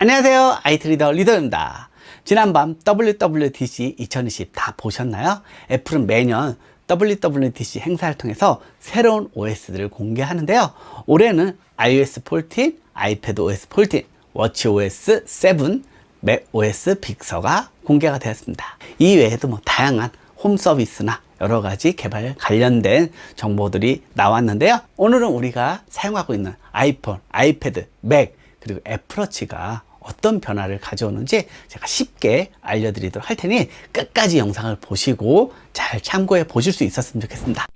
안녕하세요. 아이트리더 리더입니다. 지난밤 WWDC 2020 다 보셨나요? 애플은 매년 WWDC 행사를 통해서 새로운 OS들을 공개하는데요. 올해는 iOS 14, 아이패드 OS 14, 워치OS 7, 맥OS 빅서가 공개가 되었습니다. 이 외에도 뭐 다양한 홈 서비스나 여러 가지 개발 관련된 정보들이 나왔는데요. 오늘은 우리가 사용하고 있는 아이폰, 아이패드, 맥, 그리고 애플워치가 어떤 변화를 가져오는지 제가 쉽게 알려드리도록 할 테니 끝까지 영상을 보시고 잘 참고해 보실 수 있었으면 좋겠습니다.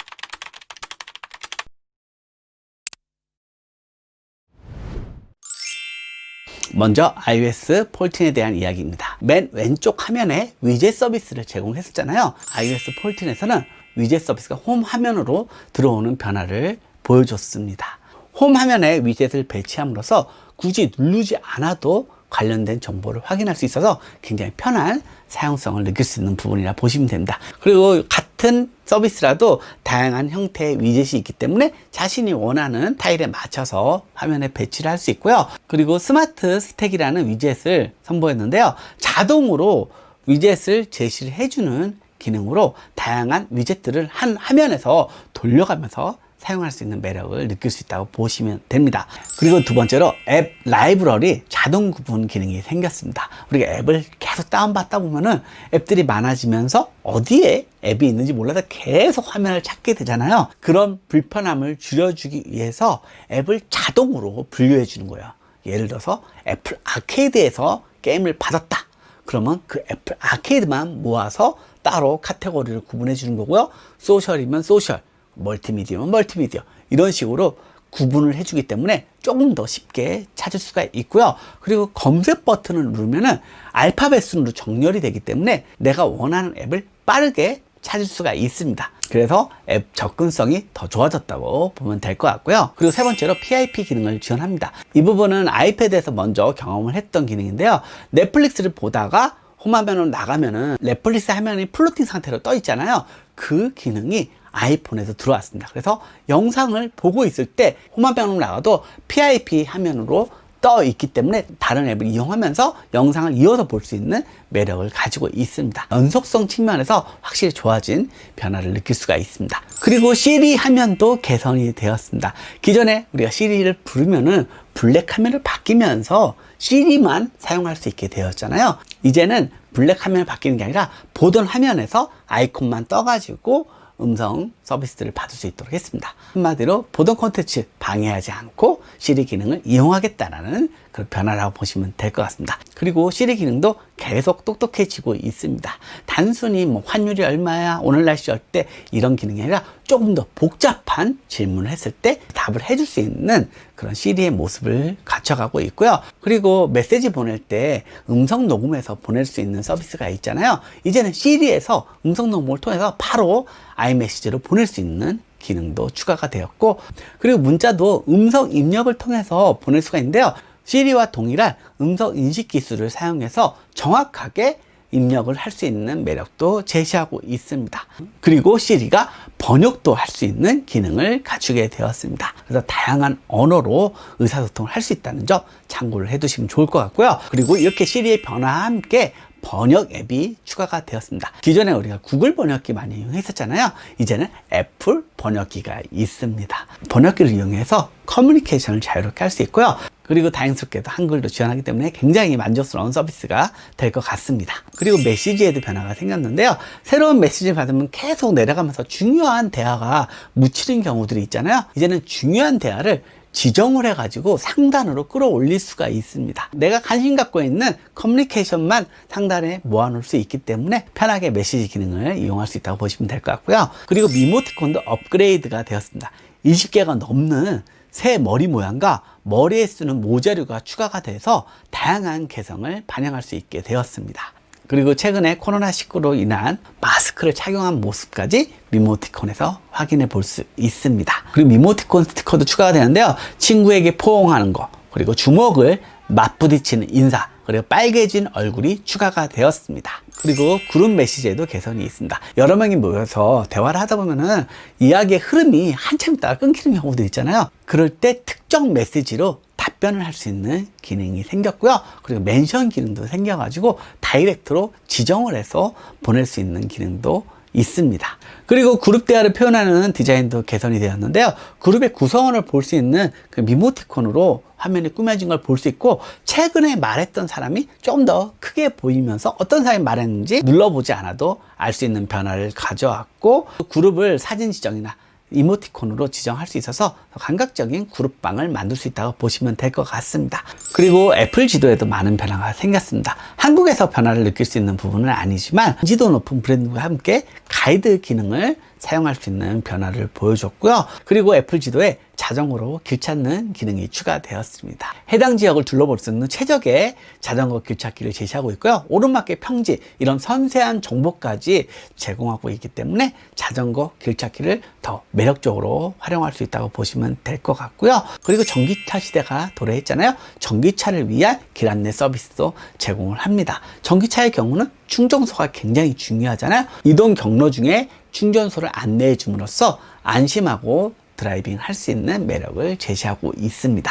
먼저 iOS 14에 대한 이야기입니다. 맨 왼쪽 화면에 위젯 서비스를 제공했었잖아요. iOS 14에서는 위젯 서비스가 홈 화면으로 들어오는 변화를 보여줬습니다. 홈 화면에 위젯을 배치함으로써 굳이 누르지 않아도 관련된 정보를 확인할 수 있어서 굉장히 편한 사용성을 느낄 수 있는 부분이라 보시면 됩니다. 그리고 같은 서비스라도 다양한 형태의 위젯이 있기 때문에 자신이 원하는 타일에 맞춰서 화면에 배치를 할 수 있고요. 그리고 스마트 스택이라는 위젯을 선보였는데요. 자동으로 위젯을 제시를 해주는 기능으로 다양한 위젯들을 한 화면에서 돌려가면서 사용할 수 있는 매력을 느낄 수 있다고 보시면 됩니다. 그리고 두 번째로 앱 라이브러리 자동 구분 기능이 생겼습니다. 우리가 앱을 계속 다운받다 보면은 앱들이 많아지면서 어디에 앱이 있는지 몰라서 계속 화면을 찾게 되잖아요. 그런 불편함을 줄여주기 위해서 앱을 자동으로 분류해 주는 거예요. 예를 들어서 애플 아케이드에서 게임을 받았다. 그러면 그 애플 아케이드만 모아서 따로 카테고리를 구분해 주는 거고요. 소셜이면 소셜, 멀티미디어면 멀티미디어 이런 식으로 구분을 해주기 때문에 조금 더 쉽게 찾을 수가 있고요. 그리고 검색 버튼을 누르면은 알파벳 순으로 정렬이 되기 때문에 내가 원하는 앱을 빠르게 찾을 수가 있습니다. 그래서 앱 접근성이 더 좋아졌다고 보면 될 것 같고요. 그리고 세 번째로 PIP 기능을 지원합니다. 이 부분은 아이패드에서 먼저 경험을 했던 기능인데요. 넷플릭스를 보다가 홈화면으로 나가면은 넷플릭스 화면이 플로팅 상태로 떠 있잖아요. 그 기능이 아이폰에서 들어왔습니다. 그래서 영상을 보고 있을 때 홈화면으로 나가도 PIP 화면으로 떠 있기 때문에 다른 앱을 이용하면서 영상을 이어서 볼 수 있는 매력을 가지고 있습니다. 연속성 측면에서 확실히 좋아진 변화를 느낄 수가 있습니다. 그리고 시리 화면도 개선이 되었습니다. 기존에 우리가 시리를 부르면은 블랙 화면을 바뀌면서 시리만 사용할 수 있게 되었잖아요. 이제는 블랙 화면을 바뀌는 게 아니라 보던 화면에서 아이콘만 떠가지고 음성 서비스들을 받을 수 있도록 했습니다. 한마디로 보던 콘텐츠 방해하지 않고 시리 기능을 이용하겠다라는 그런 변화라고 보시면 될 것 같습니다. 그리고 시리 기능도 계속 똑똑해지고 있습니다. 단순히 뭐 환율이 얼마야, 오늘 날씨 어때 이런 기능이 아니라 조금 더 복잡한 질문을 했을 때 답을 해줄 수 있는 그런 시리의 모습을 갖춰가고 있고요. 그리고 메시지 보낼 때 음성 녹음해서 보낼 수 있는 서비스가 있잖아요. 이제는 시리에서 음성 녹음을 통해서 바로 아이메시지로 보낼 수 있는 기능도 추가가 되었고 그리고 문자도 음성 입력을 통해서 보낼 수가 있는데요. 시리와 동일한 음성 인식 기술을 사용해서 정확하게 입력을 할 수 있는 매력도 제시하고 있습니다. 그리고 시리가 번역도 할 수 있는 기능을 갖추게 되었습니다. 그래서 다양한 언어로 의사소통을 할 수 있다는 점 참고를 해두시면 좋을 것 같고요. 그리고 이렇게 시리의 변화와 함께 번역 앱이 추가가 되었습니다. 기존에 우리가 구글 번역기 많이 이용했었잖아요. 이제는 애플 번역기가 있습니다. 번역기를 이용해서 커뮤니케이션을 자유롭게 할 수 있고요. 그리고 다행스럽게도 한글도 지원하기 때문에 굉장히 만족스러운 서비스가 될 것 같습니다. 그리고 메시지에도 변화가 생겼는데요. 새로운 메시지를 받으면 계속 내려가면서 중요한 대화가 묻히는 경우들이 있잖아요. 이제는 중요한 대화를 지정을 해가지고 상단으로 끌어올릴 수가 있습니다. 내가 관심 갖고 있는 커뮤니케이션만 상단에 모아놓을 수 있기 때문에 편하게 메시지 기능을 이용할 수 있다고 보시면 될 것 같고요. 그리고 미모티콘도 업그레이드가 되었습니다. 20개가 넘는 새 머리 모양과 머리에 쓰는 모자류가 추가가 돼서 다양한 개성을 반영할 수 있게 되었습니다. 그리고 최근에 코로나19로 인한 마스크를 착용한 모습까지 미모티콘에서 확인해 볼 수 있습니다. 그리고 미모티콘 스티커도 추가가 되는데요. 친구에게 포옹하는 거, 그리고 주먹을 맞부딪히는 인사, 그리고 빨개진 얼굴이 추가가 되었습니다. 그리고 그룹 메시지에도 개선이 있습니다. 여러 명이 모여서 대화를 하다 보면은 이야기의 흐름이 한참 있다가 끊기는 경우도 있잖아요. 그럴 때 특정 메시지로 답변 답변을 할 수 있는 기능이 생겼고요. 그리고 멘션 기능도 생겨가지고 다이렉트로 지정을 해서 보낼 수 있는 기능도 있습니다. 그리고 그룹 대화를 표현하는 디자인도 개선이 되었는데요. 그룹의 구성원을 볼 수 있는 그 미모티콘으로 화면이 꾸며진 걸 볼 수 있고 최근에 말했던 사람이 좀 더 크게 보이면서 어떤 사람이 말했는지 눌러보지 않아도 알 수 있는 변화를 가져왔고 그룹을 사진 지정이나 이모티콘으로 지정할 수 있어서 감각적인 그룹방을 만들 수 있다고 보시면 될 것 같습니다. 그리고 애플 지도에도 많은 변화가 생겼습니다. 한국에서 변화를 느낄 수 있는 부분은 아니지만 지도 높은 브랜드와 함께 가이드 기능을 사용할 수 있는 변화를 보여줬고요. 그리고 애플 지도에 자전거로 길 찾는 기능이 추가되었습니다. 해당 지역을 둘러볼 수 있는 최적의 자전거 길 찾기를 제시하고 있고요. 오르막길 평지 이런 섬세한 정보까지 제공하고 있기 때문에 자전거 길 찾기를 더 매력적으로 활용할 수 있다고 보시면 될 것 같고요. 그리고 전기차 시대가 도래했잖아요. 전기차를 위한 길 안내 서비스도 제공을 합니다. 전기차의 경우는 충전소가 굉장히 중요하잖아요. 이동 경로 중에 충전소를 안내해 줌으로써 안심하고 드라이빙 할 수 있는 매력을 제시하고 있습니다.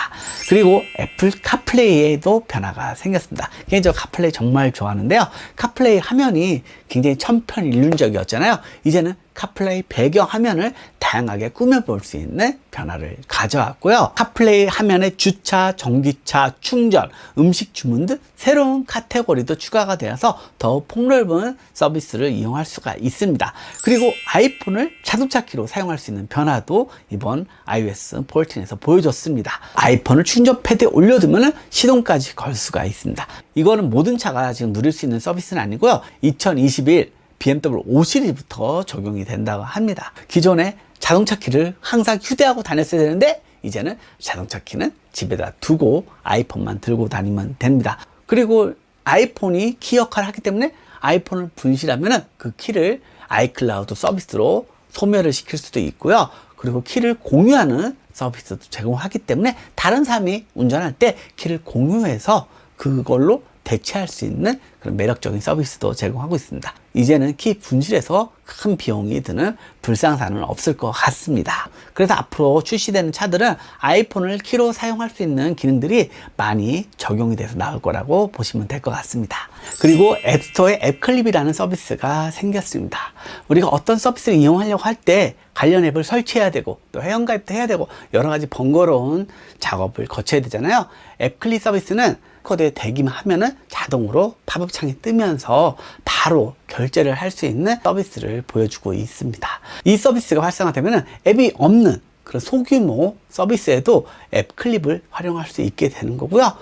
그리고 애플 카플레이에도 변화가 생겼습니다. 개인적으로 카플레이 정말 좋아하는데요. 카플레이 화면이 굉장히 천편일률적이었잖아요. 이제는 카플레이 배경 화면을 다양하게 꾸며볼 수 있는 변화를 가져왔고요. 카플레이 화면에 주차, 전기차, 충전, 음식 주문 등 새로운 카테고리도 추가가 되어서 더 폭넓은 서비스를 이용할 수가 있습니다. 그리고 아이폰을 자동차 키로 사용할 수 있는 변화도 이번 iOS 14에서 보여줬습니다. 아이폰을 충전 패드에 올려두면 시동까지 걸 수가 있습니다. 이거는 모든 차가 지금 누릴 수 있는 서비스는 아니고요. 2021 BMW 5 시리즈부터 적용이 된다고 합니다. 기존에 자동차 키를 항상 휴대하고 다녔어야 되는데 이제는 자동차 키는 집에다 두고 아이폰만 들고 다니면 됩니다. 그리고 아이폰이 키 역할을 하기 때문에 아이폰을 분실하면 그 키를 아이클라우드 서비스로 소멸을 시킬 수도 있고요. 그리고 키를 공유하는 서비스도 제공하기 때문에 다른 사람이 운전할 때 키를 공유해서 그걸로 대체할 수 있는 그런 매력적인 서비스도 제공하고 있습니다. 이제는 키 분실에서 큰 비용이 드는 불상사는 없을 것 같습니다. 그래서 앞으로 출시되는 차들은 아이폰을 키로 사용할 수 있는 기능들이 많이 적용이 돼서 나올 거라고 보시면 될 것 같습니다. 그리고 앱스토어에 앱클립이라는 서비스가 생겼습니다. 우리가 어떤 서비스를 이용하려고 할 때 관련 앱을 설치해야 되고 또 회원가입도 해야 되고 여러 가지 번거로운 작업을 거쳐야 되잖아요. 앱클립 서비스는 코드에 대기만 하면은 자동으로 팝업 창이 뜨면서 바로 결제를 할 수 있는 서비스를 보여주고 있습니다. 이 서비스가 활성화되면 앱이 없는 그런 소규모 서비스에도 앱 클립을 활용할 수 있게 되는 거고요.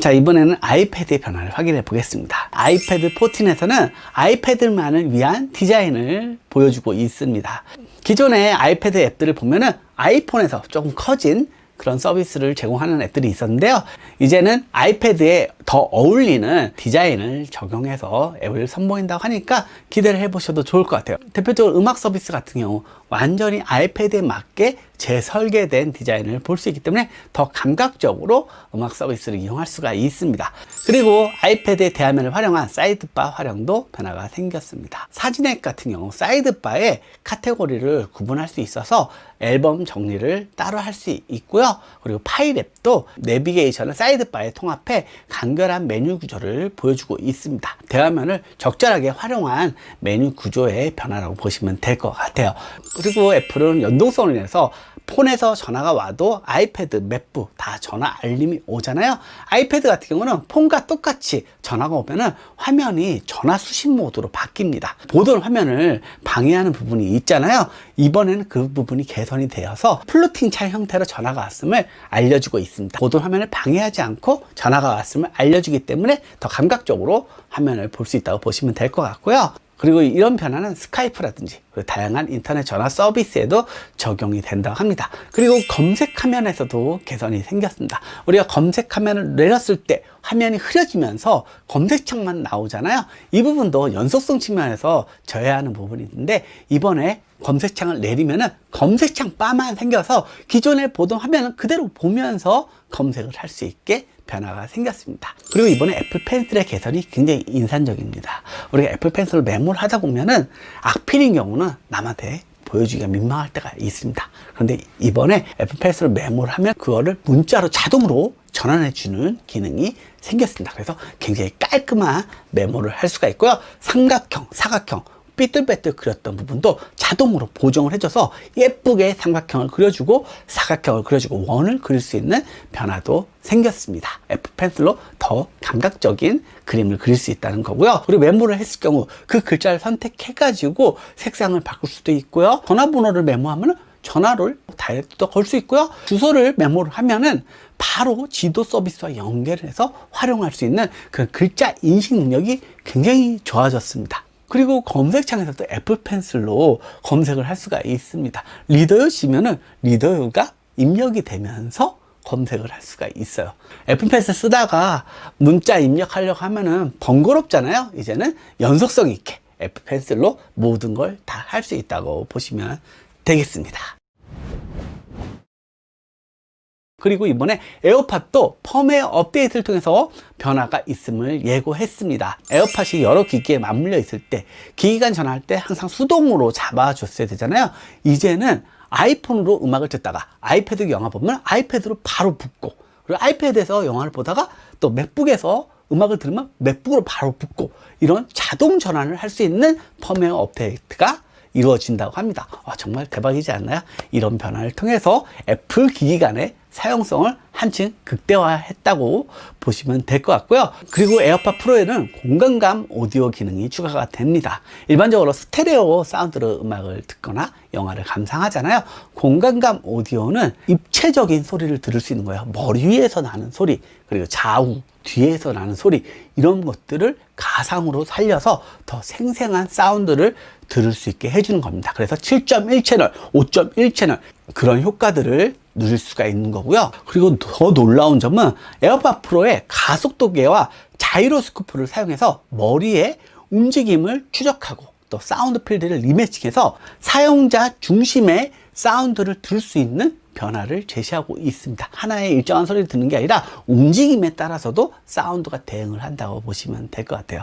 자, 이번에는 아이패드의 변화를 확인해 보겠습니다. 아이패드 14에서는 아이패드만을 위한 디자인을 보여주고 있습니다. 기존의 아이패드 앱들을 보면은 아이폰에서 조금 커진 그런 서비스를 제공하는 앱들이 있었는데요. 이제는 아이패드에 더 어울리는 디자인을 적용해서 앱을 선보인다고 하니까 기대를 해보셔도 좋을 것 같아요. 대표적으로 음악 서비스 같은 경우 완전히 아이패드에 맞게 재설계된 디자인을 볼 수 있기 때문에 더 감각적으로 음악 서비스를 이용할 수가 있습니다. 그리고 아이패드의 대화면을 활용한 사이드바 활용도 변화가 생겼습니다. 사진앱 같은 경우 사이드바에 카테고리를 구분할 수 있어서 앨범 정리를 따로 할 수 있고요. 그리고 파일 앱도 내비게이션을 사이드바에 통합해 간결한 메뉴 구조를 보여주고 있습니다. 대화면을 적절하게 활용한 메뉴 구조의 변화라고 보시면 될 것 같아요. 그리고 애플은 연동성을 인해서 폰에서 전화가 와도 아이패드, 맥북 다 전화 알림이 오잖아요. 아이패드 같은 경우는 폰과 똑같이 전화가 오면은 화면이 전화 수신 모드로 바뀝니다. 보던 화면을 방해하는 부분이 있잖아요. 이번에는 그 부분이 개선이 되어서 플루팅 차 형태로 전화가 왔음을 알려주고 있습니다. 보던 화면을 방해하지 않고 전화가 왔음을 알려주기 때문에 더 감각적으로 화면을 볼 수 있다고 보시면 될 것 같고요. 그리고 이런 변화는 스카이프라든지 다양한 인터넷 전화 서비스에도 적용이 된다고 합니다. 그리고 검색 화면에서도 개선이 생겼습니다. 우리가 검색 화면을 내렸을 때 화면이 흐려지면서 검색창만 나오잖아요. 이 부분도 연속성 측면에서 져야 하는 부분이 있는데 이번에 검색창을 내리면은 검색창 바만 생겨서 기존에 보던 화면은 그대로 보면서 검색을 할 수 있게 변화가 생겼습니다. 그리고 이번에 애플 펜슬의 개선이 굉장히 인상적입니다. 우리가 애플 펜슬을 메모를 하다 보면은 악필인 경우는 남한테 보여주기가 민망할 때가 있습니다. 그런데 이번에 애플 펜슬로 메모를 하면 그거를 문자로 자동으로 전환해 주는 기능이 생겼습니다. 그래서 굉장히 깔끔한 메모를 할 수가 있고요. 삼각형, 사각형, 삐뚤빼뚤 그렸던 부분도 자동으로 보정을 해줘서 예쁘게 삼각형을 그려주고 사각형을 그려주고 원을 그릴 수 있는 변화도 생겼습니다. 애플 펜슬로 더 감각적인 그림을 그릴 수 있다는 거고요. 그리고 메모를 했을 경우 그 글자를 선택해가지고 색상을 바꿀 수도 있고요. 전화번호를 메모하면 전화를 다이렉트도 걸 수 있고요. 주소를 메모를 하면은 바로 지도 서비스와 연결해서 활용할 수 있는 그 글자 인식 능력이 굉장히 좋아졌습니다. 그리고 검색창에서도 애플 펜슬로 검색을 할 수가 있습니다. 리더유 치면은 리더유가 입력이 되면서 검색을 할 수가 있어요. 애플 펜슬 쓰다가 문자 입력하려고 하면은 번거롭잖아요. 이제는 연속성 있게 애플 펜슬로 모든 걸 다 할 수 있다고 보시면 되겠습니다. 그리고 이번에 에어팟도 펌웨어 업데이트를 통해서 변화가 있음을 예고했습니다. 에어팟이 여러 기기에 맞물려 있을 때 기기 간 전화할 때 항상 수동으로 잡아줬어야 되잖아요. 이제는 아이폰으로 음악을 듣다가 아이패드 영화 보면 아이패드로 바로 붙고 그리고 아이패드에서 영화를 보다가 또 맥북에서 음악을 들으면 맥북으로 바로 붙고 이런 자동 전환을 할 수 있는 펌웨어 업데이트가 이루어진다고 합니다. 와, 정말 대박이지 않나요? 이런 변화를 통해서 애플 기기 간의 사용성을 한층 극대화했다고 보시면 될 것 같고요. 그리고 에어팟 프로에는 공간감 오디오 기능이 추가가 됩니다. 일반적으로 스테레오 사운드로 음악을 듣거나 영화를 감상하잖아요. 공간감 오디오는 입체적인 소리를 들을 수 있는 거예요. 머리 위에서 나는 소리, 그리고 좌우, 뒤에서 나는 소리, 이런 것들을 가상으로 살려서 더 생생한 사운드를 들을 수 있게 해주는 겁니다. 그래서 7.1 채널, 5.1 채널, 그런 효과들을 누릴 수가 있는 거고요. 그리고 더 놀라운 점은 에어팟 프로의 가속도계와 자이로스코프를 사용해서 머리의 움직임을 추적하고 또 사운드 필드를 리매칭해서 사용자 중심의 사운드를 들을 수 있는 변화를 제시하고 있습니다. 하나의 일정한 소리를 듣는 게 아니라 움직임에 따라서도 사운드가 대응을 한다고 보시면 될 것 같아요.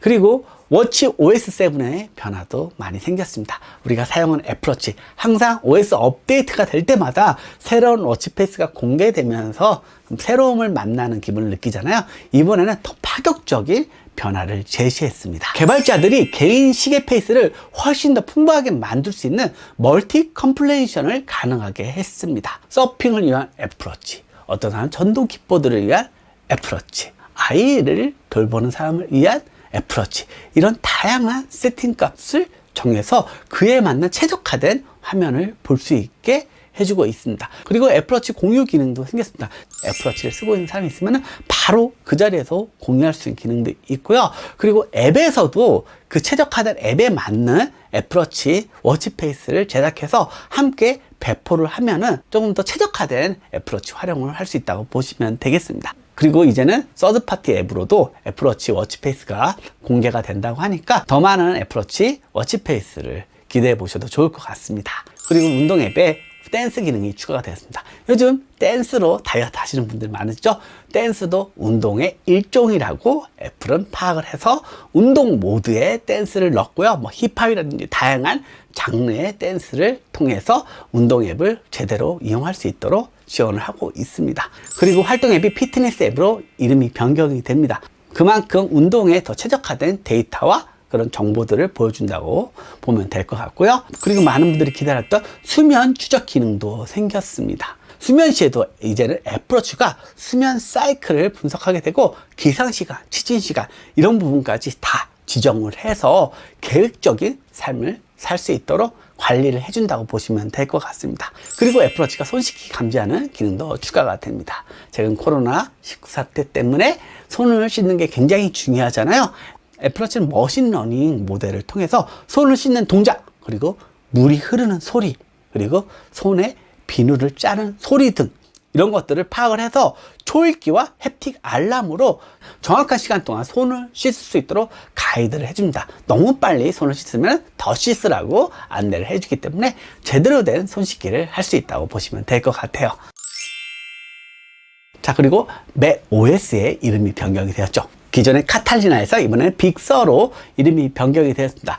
그리고 워치 OS7의 변화도 많이 생겼습니다. 우리가 사용하는 애플워치 항상 OS 업데이트가 될 때마다 새로운 워치페이스가 공개되면서 새로움을 만나는 기분을 느끼잖아요. 이번에는 더 파격적인 변화를 제시했습니다. 개발자들이 개인 시계 페이스를 훨씬 더 풍부하게 만들 수 있는 멀티 컴플레이션을 가능하게 했습니다. 서핑을 위한 애플워치, 어떤 사람은 전동 킥보드를 위한 애플워치, 아이를 돌보는 사람을 위한 애플워치 이런 다양한 세팅 값을 정해서 그에 맞는 최적화된 화면을 볼 수 있게 해주고 있습니다. 그리고 애플워치 공유 기능도 생겼습니다. 애플워치를 쓰고 있는 사람이 있으면 바로 그 자리에서 공유할 수 있는 기능도 있고요. 그리고 앱에서도 그 최적화된 앱에 맞는 애플워치 워치페이스를 제작해서 함께 배포를 하면은 조금 더 최적화된 애플워치 활용을 할 수 있다고 보시면 되겠습니다. 그리고 이제는 서드파티 앱으로도 애플워치 워치페이스가 공개가 된다고 하니까 더 많은 애플워치 워치페이스를 기대해 보셔도 좋을 것 같습니다. 그리고 운동 앱에 댄스 기능이 추가가 되었습니다. 요즘 댄스로 다이어트 하시는 분들 많으시죠? 댄스도 운동의 일종이라고 애플은 파악을 해서 운동 모드에 댄스를 넣었고요. 뭐 힙합이라든지 다양한 장르의 댄스를 통해서 운동 앱을 제대로 이용할 수 있도록 지원을 하고 있습니다. 그리고 활동 앱이 피트니스 앱으로 이름이 변경이 됩니다. 그만큼 운동에 더 최적화된 데이터와 그런 정보들을 보여준다고 보면 될 것 같고요. 그리고 많은 분들이 기다렸던 수면 추적 기능도 생겼습니다. 수면 시에도 이제는 애플워치가 수면 사이클을 분석하게 되고 기상 시간, 취진 시간 이런 부분까지 다 지정을 해서 계획적인 삶을 살 수 있도록 관리를 해준다고 보시면 될 것 같습니다. 그리고 애플워치가 손 씻기 감지하는 기능도 추가가 됩니다. 최근 코로나 19 사태 때문에 손을 씻는 게 굉장히 중요하잖아요. 애플워치는 머신러닝 모델을 통해서 손을 씻는 동작, 그리고 물이 흐르는 소리, 그리고 손에 비누를 짜는 소리 등 이런 것들을 파악을 해서 초읽기와 햅틱 알람으로 정확한 시간 동안 손을 씻을 수 있도록 가이드를 해줍니다. 너무 빨리 손을 씻으면 더 씻으라고 안내를 해주기 때문에 제대로 된 손 씻기를 할 수 있다고 보시면 될 것 같아요. 자, 그리고 맥 OS의 이름이 변경이 되었죠. 기존의 카탈리나에서 이번에는 빅서로 이름이 변경이 되었습니다.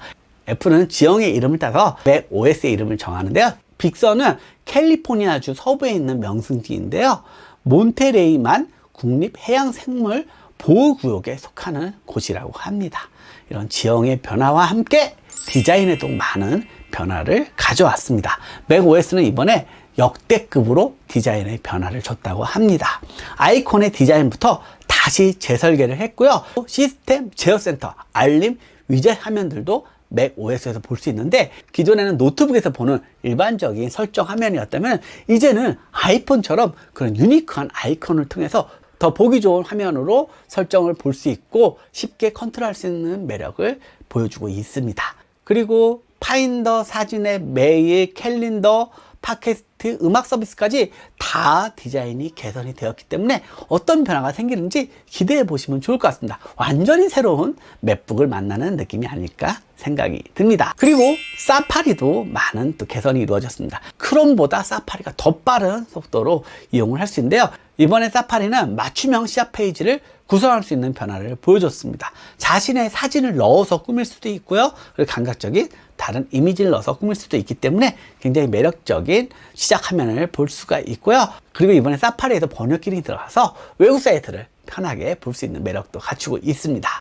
애플은 지형의 이름을 따서 맥 OS의 이름을 정하는데요. 빅서는 캘리포니아주 서부에 있는 명승지인데요. 몬테레이만 국립해양생물 보호구역에 속하는 곳이라고 합니다. 이런 지형의 변화와 함께 디자인에도 많은 변화를 가져왔습니다. 맥OS는 이번에 역대급으로 디자인의 변화를 줬다고 합니다. 아이콘의 디자인부터 다시 재설계를 했고요. 시스템 제어 센터, 알림, 위젯 화면들도 맥OS에서 볼 수 있는데 기존에는 노트북에서 보는 일반적인 설정 화면이었다면 이제는 아이폰처럼 그런 유니크한 아이콘을 통해서 더 보기 좋은 화면으로 설정을 볼 수 있고 쉽게 컨트롤할 수 있는 매력을 보여주고 있습니다. 그리고 파인더, 사진의 메일, 캘린더, 팟캐스트, 음악 서비스까지 다 디자인이 개선이 되었기 때문에 어떤 변화가 생기는지 기대해 보시면 좋을 것 같습니다. 완전히 새로운 맥북을 만나는 느낌이 아닐까 생각이 듭니다. 그리고 사파리도 많은 또 개선이 이루어졌습니다. 크롬보다 사파리가 더 빠른 속도로 이용을 할 수 있는데요. 이번에 사파리는 맞춤형 시작 페이지를 구성할 수 있는 변화를 보여줬습니다. 자신의 사진을 넣어서 꾸밀 수도 있고요. 그리고 감각적인 다른 이미지를 넣어서 꾸밀 수도 있기 때문에 굉장히 매력적인 시작 화면을 볼 수가 있고요. 그리고 이번에 사파리에도 번역 기능이 들어가서 외국 사이트를 편하게 볼 수 있는 매력도 갖추고 있습니다.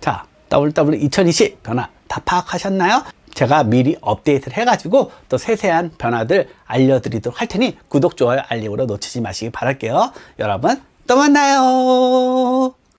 자, WW 2020 변화 다 파악하셨나요? 제가 미리 업데이트를 해가지고 또 세세한 변화들 알려드리도록 할 테니 구독, 좋아요, 알림으로 놓치지 마시기 바랄게요. 여러분, 또 만나요!